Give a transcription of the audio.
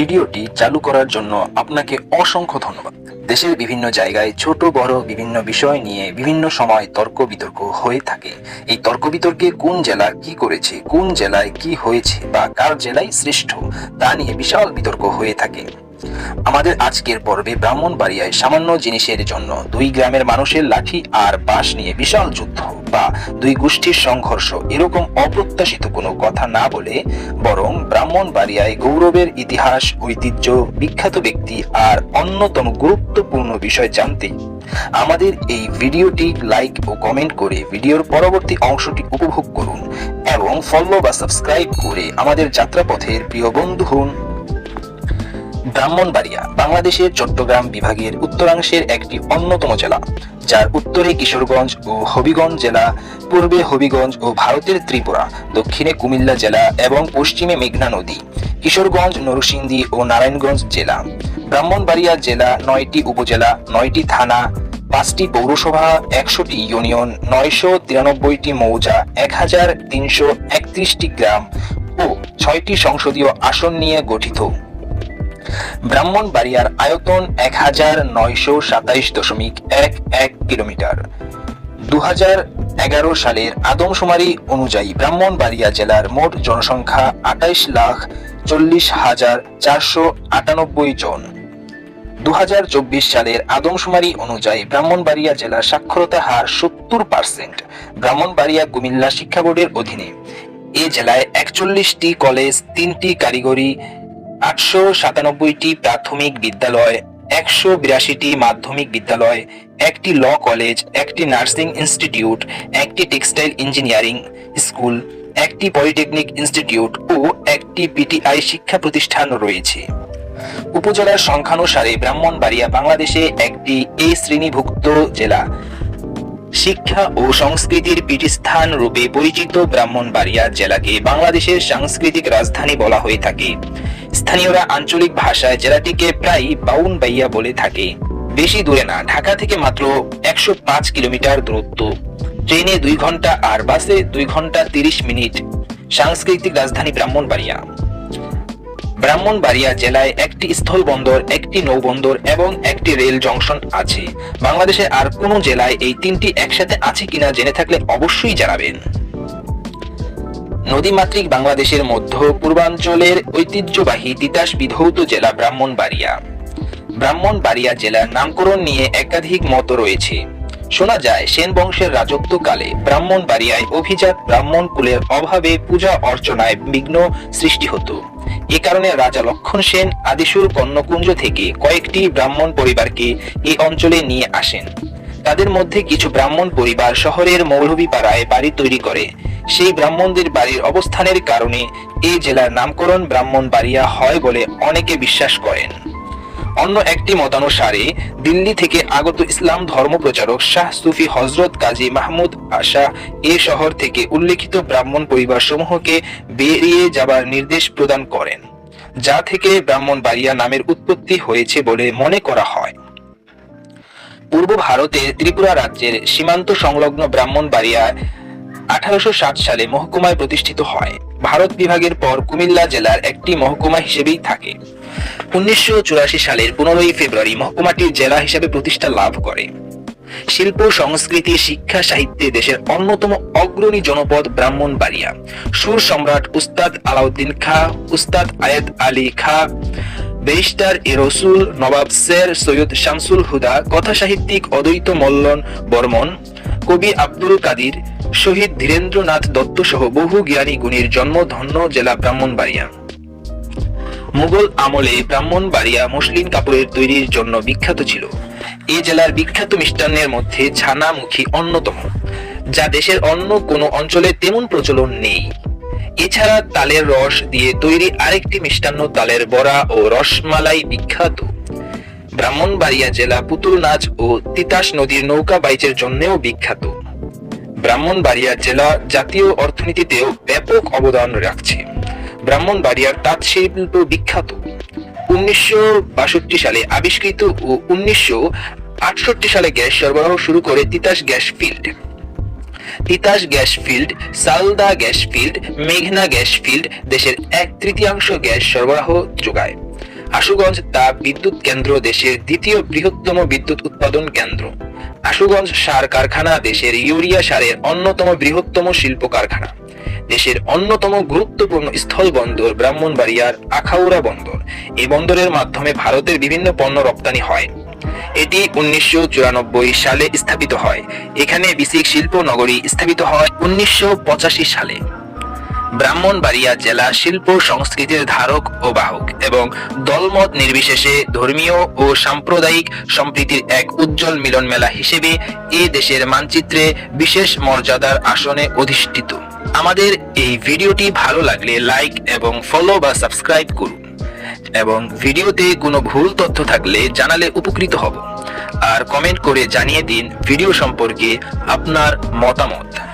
ভিডিওটি চালু করার জন্য আপনাকে অসংখ্য ধন্যবাদ। দেশের বিভিন্ন জায়গায় ছোট, বড় বিভিন্ন বিষয় নিয়ে বিভিন্ন সময় তর্ক বিতর্ক হয়ে থাকে। এই তর্ক বিতর্কে কোন জেলা কি করেছে, কোন জেলায় কি হয়েছে বা কার জেলায় শ্রেষ্ঠ তা নিয়ে বিশাল বিতর্ক হয়ে থাকে। আমাদের আজকের পর্বে ব্রাহ্মণবাড়িয়ায় সামান্য জিনিসের জন্য দুই গ্রামের মানুষের লাঠি আর বাঁশ নিয়ে বিশাল যুদ্ধ বা দুই গোষ্ঠীর সংঘর্ষ এরকম অপ্রত্যাশিত কোনো কথা না বলে বরং ব্রাহ্মণবাড়িয়ায় গৌরবের ইতিহাস, ঐতিহ্য, বিখ্যাত ব্যক্তি আর অন্যতম গুরুত্বপূর্ণ বিষয় জানতে আমাদের এই ভিডিওটি লাইক ও কমেন্ট করে ভিডিওর পরবর্তী অংশটি উপভোগ করুন এবং ফলো বা সাবস্ক্রাইব করে আমাদের যাত্রাপথের প্রিয় বন্ধু হন। ব্রাহ্মণবাড়িয়া, বাংলাদেশের চট্টগ্রাম বিভাগের উত্তরাংশের একটি অন্যতম জেলা, যার উত্তরে কিশোরগঞ্জ ও হবিগঞ্জ জেলা, পূর্বে হবিগঞ্জ ও ভারতের ত্রিপুরা, দক্ষিণে কুমিল্লা জেলা এবং পশ্চিমে মেঘনা নদী, কিশোরগঞ্জ, নরসিংদী ও নারায়ণগঞ্জ জেলা। ব্রাহ্মণবাড়িয়া জেলা নয়টি উপজেলা, নয়টি থানা, পাঁচটি পৌরসভা, একশোটি ইউনিয়ন, নয়শো তিরানব্বইটি মৌজা, এক হাজার তিনশো একত্রিশটি গ্রাম ও ছয়টি সংসদীয় আসন নিয়ে গঠিত। ব্রাহ্মণবাড়িয়ার আয়তন এক হাজার নয়শো সাতাইশ দশমিক এক এক কিলোমিটার। দু এগারো সালের আদমশুমারি অনুযায়ী ব্রাহ্মণবাড়িয়া জেলার মোট জনসংখ্যা আঠাইশ লাখ চল্লিশ হাজার চারশো আটানব্বই জন। দু সালের আদমশুমারি অনুযায়ী ব্রাহ্মণবাড়িয়া জেলার সাক্ষরতা হার সত্তর পার্সেন্ট ব্রাহ্মণবাড়িয়া কুমিল্লা শিক্ষা বোর্ডের অধীনে। এ জেলায় একচল্লিশটি কলেজ, তিনটি কারিগরি আটশো সাতানব্বইটি প্রাথমিক বিদ্যালয়, একশো বিরাশিটি মাধ্যমিক বিদ্যালয়, একটি ল কলেজ, একটি নার্সিং ইনস্টিটিউট, একটি টেক্সটাইল ইঞ্জিনিয়ারিং স্কুল, একটি পলিটেকনিক ইনস্টিটিউট ও একটি পিটিআই শিক্ষা প্রতিষ্ঠান রয়েছে। উপজেলার সংখ্যানুসারে ব্রাহ্মণবাড়িয়া, বাংলাদেশে একটি এ শ্রেণীভুক্ত জেলা। শিক্ষা ও সংস্কৃতির পীঠস্থান রূপে পরিচিত ব্রাহ্মণবাড়িয়া জেলাকে বাংলাদেশের সাংস্কৃতিক রাজধানী বলা হয়ে থাকে। স্থানীয়রা আঞ্চলিক ভাষায় জেলাটিকে প্রায় বাউন বাইয়া বলে থাকে। বেশি দূরে না, ঢাকা থেকে মাত্র একশো পাঁচ কিলোমিটার দূরত্ব। ট্রেনে দুই ঘণ্টা আর বাসে দুই ঘণ্টা তিরিশ মিনিট। সাংস্কৃতিক রাজধানী ব্রাহ্মণবাড়িয়া। ব্রাহ্মণবাড়িয়া জেলায় একটি স্থল বন্দর, একটি নৌবন্দর এবং একটি রেল জংশন আছে। বাংলাদেশে আর কোনো জেলায় এই তিনটি একসাথে আছে কিনা জেনে থাকলে অবশ্যই জানাবেন। নদীমাতৃক বাংলাদেশের মধ্য পূর্বাঞ্চলের ঐতিহ্যবাহী তিতাস বিধৌত জেলা ব্রাহ্মণবাড়িয়া। ব্রাহ্মণবাড়িয়া জেলার নামকরণ নিয়ে একাধিক মত রয়েছে। শোনা যায়, সেন বংশের রাজত্বকালে ব্রাহ্মণবাড়িয়ায় অভিজাত ব্রাহ্মণ কুলের অভাবে পূজা অর্চনায় বিঘ্ন সৃষ্টি হতো। এ কারণে রাজা লক্ষণ সেন আদিসুর কন্যকুঞ্জ থেকে কয়েকটি ব্রাহ্মণ পরিবারকে এই অঞ্চলে নিয়ে আসেন। তাদের মধ্যে কিছু ব্রাহ্মণ পরিবার শহরের মৌলভীপাড়ায় বাড়ি তৈরি করে। সেই ব্রাহ্মণদের বাড়ির অবস্থানের কারণে এই জেলার নামকরণ ব্রাহ্মণবাড়িয়া হয় বলে অনেকে বিশ্বাস করেন। অন্য একটি মতানুসারে, দিল্লি থেকে আগত ইসলাম ধর্ম প্রচারক শাহ সুফি হজরত কাজী মাহমুদ আশা এ শহর থেকে উল্লেখিত ব্রাহ্মণ পরিবার সমূহকে বেরিয়ে যাবার নির্দেশ প্রদান করেন, যা থেকে ব্রাহ্মণ বাড়িয়া নামের উৎপত্তি হয়েছে বলে মনে করা হয়। পূর্ব ভারতের ত্রিপুরা রাজ্যের সীমান্ত সংলগ্ন ব্রাহ্মণবাড়িয়া আঠারোশো ষাট সালে মহকুমায় প্রতিষ্ঠিত হয়। ভারত বিভাগের পর কুমিল্লা জেলার একটি মহকুমা হিসেবেই থাকে। উনিশশো চুরাশি সালের পনেরোই ফেব্রুয়ারি মহকুমাটির জেলা হিসেবে প্রতিষ্ঠা লাভ করে। শিল্প, সংস্কৃতি, শিক্ষা, সাহিত্যে দেশের অন্যতম অগ্রণী জনপদ ব্রাহ্মণবাড়িয়া। সুর সম্রাট উস্তাদ আলাউদ্দিন খা, উস্তাদ আয়াত আলী খা ব্যারিস্টার এ রসুল নবাব শের সৈয়দ শামসুল হুদা কথা সাহিত্যিক অদ্বৈত মল্লন বর্মন, কবি আব্দুল কাদির, শহীদ ধীরেন্দ্রনাথ দত্ত সহ বহু জ্ঞানী গুণীর জন্ম ধন্য জেলা ব্রাহ্মণবাড়িয়া। মুঘল আমলে ব্রাহ্মণবাড়িয়া মসলিন কাপড়ের তৈরির জন্য বিখ্যাত ছিল। এ জেলার বিখ্যাত মিষ্টান্নের মধ্যে ছানামুখী অন্যতম, যা দেশের অন্য কোনো অঞ্চলে তেমন প্রচলন নেই। এছাড়া তালের রস দিয়ে তৈরি আরেকটি মিষ্টান্ন তালের বড়া ও রসমালাই বিখ্যাত। ব্রাহ্মণবাড়িয়া জেলা পুতুল নাচ ও তিতাস নদীর নৌকা বাইচের জন্যও বিখ্যাত। ব্রাহ্মণবাড়িয়া জেলা জাতীয় অর্থনীতিতেও ব্যাপক অবদান রাখছে। ব্রাহ্মণবাড়িয়ার তাঁত শিল্প বিখ্যাত। উনিশশো বাষট্টি সালে আবিষ্কৃত ও উনিশশো আটষট্টি সালে গ্যাস সরবরাহ শুরু করে Titas gas field. Titas gas field, Salda gas field, মেঘনা গ্যাস ফিল্ড দেশের এক তৃতীয়াংশ গ্যাস সরবরাহ যোগায়। আশুগঞ্জ তাপ বিদ্যুৎ কেন্দ্র দেশের দ্বিতীয় বৃহত্তম বিদ্যুৎ উৎপাদন কেন্দ্র। আশুগঞ্জ সার কারখানা দেশের ইউরিয়া সারের অন্যতম বৃহত্তম শিল্প কারখানা। দেশের অন্যতম গুরুত্বপূর্ণ স্থল বন্দর ব্রাহ্মণবাড়িয়ার আখাউড়া বন্দর। এই বন্দরের মাধ্যমে ভারতের বিভিন্ন পণ্য রপ্তানি হয়। এটি উনিশশো চুরানব্বই সালে স্থাপিত হয়। এখানে বিসিক শিল্প নগরী স্থাপিত হয় উনিশশো পঁচাশি সালে। ব্রাহ্মণবাড়িয়া জেলা শিল্প সংস্কৃতির ধারক ও বাহক এবং দলমত নির্বিশেষে ধর্মীয় ও সাম্প্রদায়িক সম্প্রীতির এক উজ্জ্বল মিলন মেলা হিসেবে এ দেশের মানচিত্রে বিশেষ মর্যাদার আসনে অধিষ্ঠিত। আমাদের এই ভিডিওটি ভালো লাগলে লাইক এবং ফলো বা সাবস্ক্রাইব করুন। এবং ভিডিওতে কোনো ভুল তথ্য থাকলে জানালে উপকৃত হব। আর কমেন্ট করে জানিয়ে দিন ভিডিও সম্পর্কে আপনার মতামত।